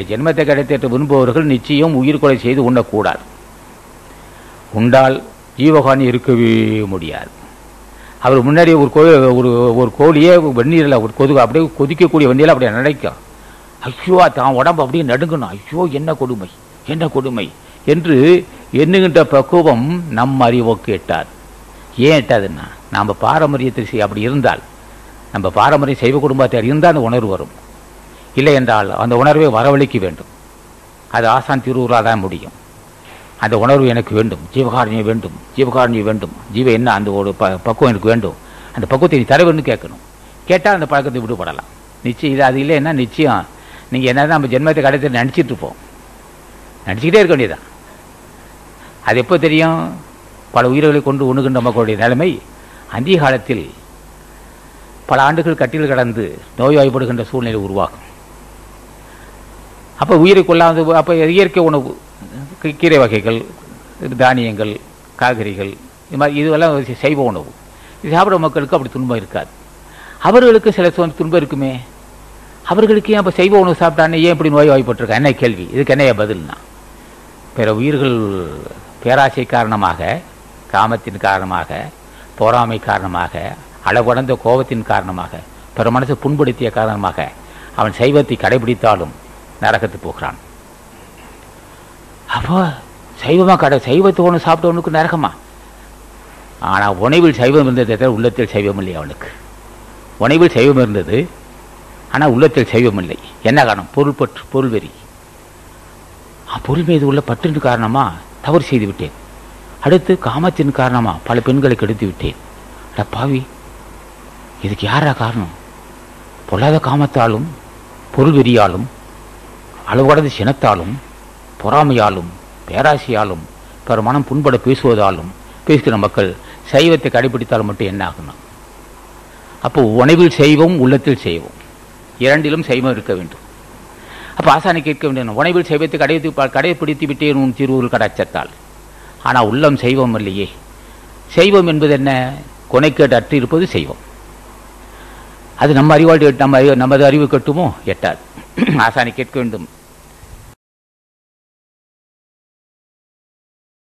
ஜென்மத்தை கிடைத்தேற்ற விரும்புபவர்கள் நிச்சயம் உயிர் கொலை செய்து உண்ணக்கூடாது. உண்டால் ஜீவகாணி இருக்கவே முடியாது. அவர் முன்னாடி ஒரு கோ ஒரு ஒரு கோழியே வெந்நீரில் ஒரு கொது அப்படியே கொதிக்கக்கூடிய வெந்நீரில் அப்படியே நினைக்கும் ஐயோ தான் உடம்பு அப்படியே நடுங்கணும் ஐயோ என்ன கொடுமை என்ன கொடுமை என்று எண்ணுகின்ற பக்குவம் நம் அறிவோக்கு எட்டாது ஏன் எட்டாதுன்னா நம்ம பாரம்பரியத்தை செய்- அப்படி இருந்தால் நம்ம பாரம்பரிய செய்வ குடும்பத்தை இருந்தால் அந்த உணர்வு வரும். இல்லை என்றால் அந்த உணர்வை வரவழைக்க வேண்டும். அது ஆசான் திருவுருளாக தான் முடியும். அந்த உணர்வு எனக்கு வேண்டும். ஜீவகாரணியம் வேண்டும். ஜீவகாரணியம் வேண்டும். ஜீவ என்ன? அந்த ஒரு ப பக்குவம் எனக்கு வேண்டும். அந்த பக்குவத்தை நீ தரவேன்னு கேட்கணும். கேட்டால் அந்த பழக்கத்தை விடுபடலாம். நிச்சயம் இது அது இல்லைன்னா நிச்சயம். நீங்கள் என்ன நம்ம ஜென்மத்தை கடைசி நினச்சிட்டு இருப்போம். நினச்சிக்கிட்டே இருக்க வேண்டியதான் அது எப்போ தெரியும்? பல உயிர்களை கொண்டு உண்ணுகின்ற மக்களுடைய நிலைமை அந்திய காலத்தில் பல ஆண்டுகள் கட்டில் கடந்து நோய்வாய்ப்படுகின்ற சூழ்நிலை உருவாகும். அப்போ உயிருக்கு கொள்ளாது அப்போ இயற்கை உணவு கீரை வகைகள் தானியங்கள் காய்கறிகள் இது மாதிரி இதுவெல்லாம் சைவ உணவு. இது சாப்பிட்ற மக்களுக்கு அப்படி துன்பம் இருக்காது. அவர்களுக்கு சில துன்பம் இருக்குமே? அவர்களுக்கு ஏன் அப்போ சைவ உணவு சாப்பிட்டானே ஏன் இப்படி நோய் வாய்ப்பட்டிருக்கா? என்ன கேள்வி? இதுக்கு என்னைய பதில்னா? பிற உயிர்கள் பேராசை காரணமாக காமத்தின் காரணமாக பொறாமை காரணமாக அளவடந்த கோபத்தின் காரணமாக பிற மனசை புண்படுத்திய காரணமாக அவன் சைவத்தை கடைபிடித்தாலும் நரகத்து போகிறான். அப்போ சைவமா கடை சைவத்தை ஒன்று சாப்பிட்டவனுக்கு நரகமா? ஆனால் உணவில் சைவம் இருந்ததை தவிர உள்ளத்தில் சைவம் இல்லை அவனுக்கு. உணவில் சைவம் இருந்தது ஆனால் உள்ளத்தில் சைவம் இல்லை. என்ன காரணம்? பொருள் பற்று பொருள் வெறி. பொருள் மீது உள்ள பற்றின் காரணமா? தவறு செய்து விட்டேன். அடுத்து காமத்தின் காரணமா? பல பெண்களை கெடுத்து விட்டேன். அட பாவி இதுக்கு யாரா காரணம்? பொல்லாத காமத்தாலும் பொருள் வெறியாலும் அளவுகடந்த சினத்தாலும் பொறாமையாலும் பேராசையாலும் பிற மனம் புண்பட பேசுவதாலும் பேசுகிற மக்கள் சைவத்தை கடைபிடித்தால் மட்டும் என்ன ஆகணும் அப்போ உணவில் செய்வோம் உள்ளத்தில் செய்வோம் இரண்டிலும் சைவம் இருக்க வேண்டும். அப்போ ஆசானை கேட்க வேண்டும் உணவில் சைவத்தை கடைபிடி கடைபிடித்து விட்டேன் உன் திருவுருள் கடாச்சத்தால். ஆனால் உள்ளம் செய்வம் இல்லையே. செய்வம் என்பது என்ன? கொனைக்கேட்டு அற்று இருப்பது செய்வம் அது நம்ம அறிவாளி நம்ம அறிவு நமது அறிவு கட்டுமோ? எட்டாது. ஆசானை கேட்க வேண்டும்.